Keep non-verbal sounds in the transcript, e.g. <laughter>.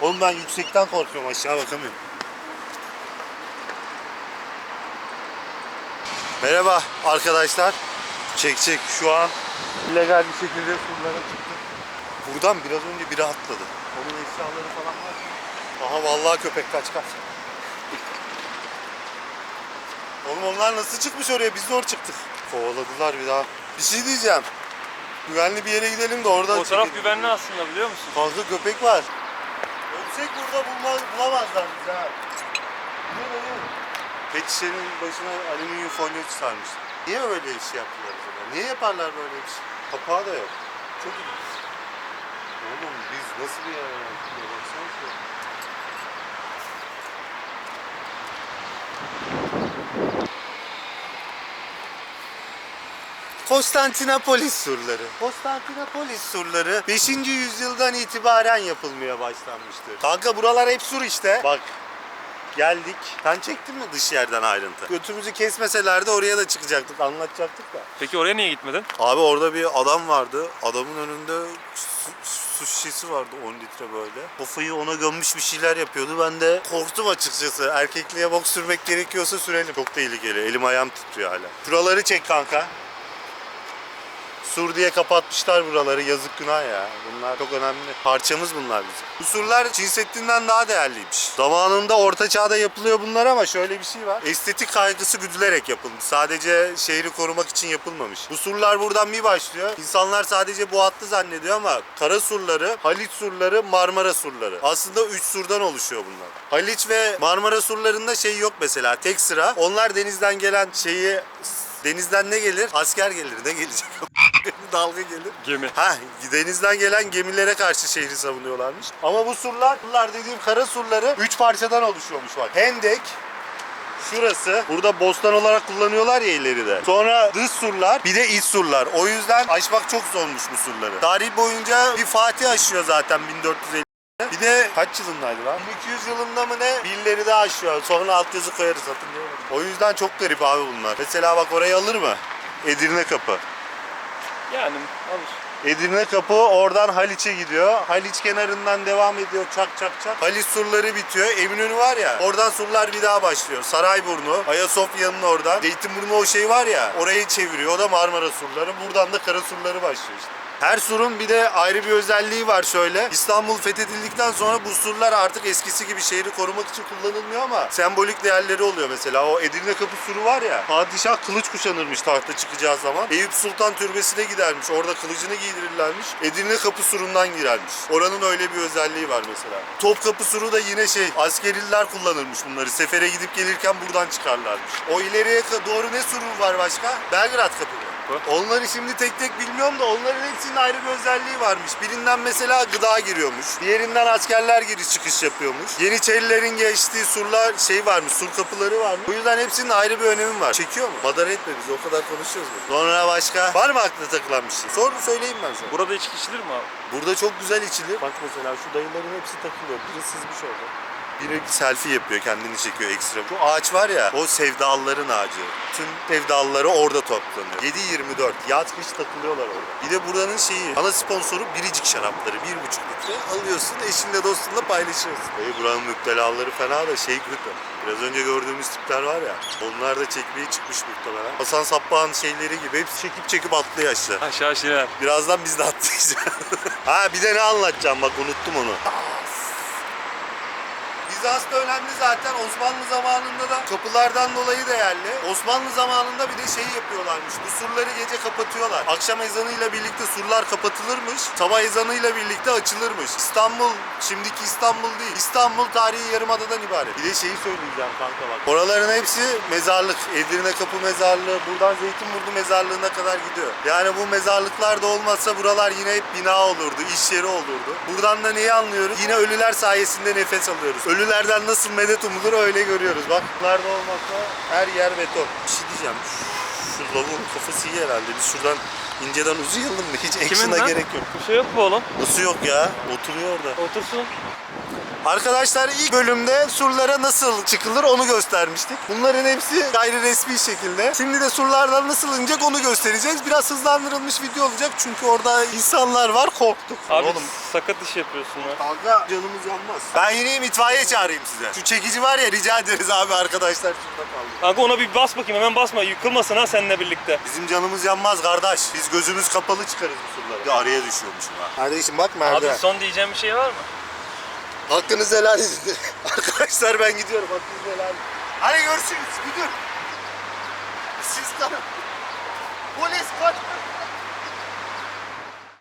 Oğlum ben yüksekten korkuyorum aşağı bakamıyorum. Merhaba arkadaşlar. Çek çek şu an illegal bir şekilde surlara çıktık. Buradan biraz önce biri atladı. Onun eşyaları falan var. Aha vallahi köpek kaç kaç. Oğlum onlar nasıl çıkmış oraya? Biz zor çıktık. Kovaladılar bir daha. Bir şey diyeceğim. Güvenli bir yere gidelim de oradan O taraf çekelim. güvenli aslında biliyor musun? Fazla köpek var. Ölsek burada bulmaz, bulamazlar bizi ha. Niye böyle? Pet şişenin başına alüminyum folyo sarmış. Niye öyle iş yaptılar acaba? Niye yaparlar böyle şey? Kapağı da yok. Çok ilginç. Oğlum biz nasıl bir yere geldik ya? Baksana şuraya. Konstantinopolis surları. Konstantinopolis surları 5. yüzyıldan itibaren yapılmaya başlanmıştır. Kanka buralar hep sur işte. Bak geldik. Sen çektin mi dış yerden ayrıntı? Götümüzü kesmeselerdi oraya da çıkacaktık, anlatacaktık da. Peki oraya niye gitmedin? Abi orada bir adam vardı. Adamın önünde su, su şişesi vardı 10 litre böyle. Kafayı ona gömmüş bir şeyler yapıyordu. Ben de korktum açıkçası. Erkekliğe bok sürmek gerekiyorsa sürelim. Çok tehlikeli. Elim ayağım titriyor hala. Şuraları çek kanka. Sur diye kapatmışlar buraları. Yazık günah ya. Bunlar çok önemli. Parçamız bunlar bizim. Bu surlar Çin Seddi'nden daha değerliymiş. Zamanında Orta Çağ'da yapılıyor bunlar ama şöyle bir şey var. Estetik kaygısı güdülerek yapılmış. Sadece şehri korumak için yapılmamış. Bu surlar buradan bir başlıyor. İnsanlar sadece bu hattı zannediyor ama Kara surları, Haliç surları, Marmara surları. Aslında 3 surdan oluşuyor bunlar. Haliç ve Marmara surlarında şey yok mesela. Tek sıra. Onlar denizden gelen şeyi Denizden ne gelir? Asker gelir. Ne gelecek? <laughs> Dalga gelir. Gemi. Ha, denizden gelen gemilere karşı şehri savunuyorlarmış. Ama bu surlar, surlar dediğim kara surları 3 parçadan oluşuyormuş bak. Hendek, Şurası. Burada bostan olarak kullanıyorlar ya ileride. Sonra dış surlar bir de iç surlar. O yüzden aşmak çok zormuş bu surları. Tarih boyunca bir Fatih aşıyor zaten 1450. Bir de kaç yılındaydı lan? 1200 yılında mı ne? Birileri daha aşıyor. Sonra altyazı koyarız hatırlıyorum. O yüzden çok garip abi bunlar. Mesela bak orayı alır mı? Edirne kapı. Yani alır. Edirne kapı oradan Haliç'e gidiyor. Haliç kenarından devam ediyor çak çak çak. Haliç surları bitiyor. Eminönü var ya. Oradan surlar bir daha başlıyor. Sarayburnu, Ayasofya'nın oradan. Zeytinburnu o şey var ya. Orayı çeviriyor. O da Marmara surları. Buradan da Kara surları başlıyor işte. Her surun bir de ayrı bir özelliği var şöyle. İstanbul fethedildikten sonra bu surlar artık eskisi gibi şehri korumak için kullanılmıyor ama sembolik değerleri oluyor mesela. O Edirne Kapı suru var ya. Padişah kılıç kuşanırmış tahta çıkacağı zaman. Eyüp Sultan Türbesi'ne gidermiş. Orada kılıcını giydirirlermiş. Edirne Kapı surundan girermiş. Oranın öyle bir özelliği var mesela. Topkapı suru da yine şey askerililer kullanırmış bunları. Sefere gidip gelirken buradan çıkarlarmış. O ileriye doğru ne suru var başka? Belgrad Kapı mı? Onları şimdi tek tek bilmiyorum da onların hepsinin ayrı bir özelliği varmış. Birinden mesela gıda giriyormuş. Diğerinden askerler giriş çıkış yapıyormuş. Yeniçerilerin geçtiği surlar şey varmış, sur kapıları varmış. Bu yüzden hepsinin ayrı bir önemi var. Çekiyor mu? Madara etme bizi o kadar konuşuyoruz. Burada. Sonra başka? Var mı aklına takılan bir şey? Sor söyleyeyim ben sana. Burada içki içilir mi abi? Burada çok güzel içilir. Bak mesela şu dayıların hepsi takılıyor. Biri sızmış orada. Biri selfie yapıyor, kendini çekiyor ekstra. Bu ağaç var ya, o sevdalıların ağacı. Tüm sevdalıları orada toplanıyor. 7-24, yaz kış takılıyorlar orada. Bir de buranın şeyi, ana sponsoru Biricik şarapları. 1,5 litre alıyorsun, eşinle dostunla paylaşıyorsun. Dayı buranın müptelaları fena da şey kötü. Biraz önce gördüğümüz tipler var ya, onlar da çekmeye çıkmış muhtemelen. Hasan Sabbah'ın şeyleri gibi hepsi çekip çekip atlıyor aşağı. Aşağı şirer. Birazdan biz de atlayacağız. <laughs> ha bir de ne anlatacağım bak unuttum onu. Bizans da önemli zaten. Osmanlı zamanında da kapılardan dolayı değerli. Osmanlı zamanında bir de şey yapıyorlarmış. Bu surları gece kapatıyorlar. Akşam ezanıyla birlikte surlar kapatılırmış. Sabah ezanıyla birlikte açılırmış. İstanbul, şimdiki İstanbul değil. İstanbul tarihi yarımadadan ibaret. Bir de şeyi söyleyeceğim kanka bak. Oraların hepsi mezarlık. Edirne Kapı Mezarlığı, buradan Zeytinburnu Mezarlığı'na kadar gidiyor. Yani bu mezarlıklar da olmazsa buralar yine hep bina olurdu, iş yeri olurdu. Buradan da neyi anlıyoruz? Yine ölüler sayesinde nefes alıyoruz. Ölülerden nasıl medet umulur öyle görüyoruz. Bak bunlarda olmazsa her yer beton. Bir şey diyeceğim. Şu lavuğun kafası iyi herhalde. Biz şuradan inceden uzayalım mı? Hiç action'a lan? gerek yok. Bir şey yok mu oğlum? Nasıl yok ya? Oturuyor orada. Otursun. Arkadaşlar ilk bölümde surlara nasıl çıkılır onu göstermiştik. Bunların hepsi gayri resmi şekilde. Şimdi de surlardan nasıl inecek onu göstereceğiz. Biraz hızlandırılmış video olacak çünkü orada insanlar var korktuk. Abi Oğlum sakat iş yapıyorsun ya. Kanka canımız yanmaz. Ben yine itfaiye çağırayım size. Şu çekici var ya rica ederiz abi arkadaşlar şurada kaldı. Kanka ona bir bas bakayım hemen basma yıkılmasın ha seninle birlikte. Bizim canımız yanmaz kardeş. Biz gözümüz kapalı çıkarız bu surları. Bir araya düşüyormuşum ha. Kardeşim bak merdiven. Abi son diyeceğim bir şey var mı? Hakkınızı helal edin. <laughs> Arkadaşlar ben gidiyorum. Hakkınızı helal edin. Hadi görüşürüz. Müdür. Siz taraf. Polis kaç.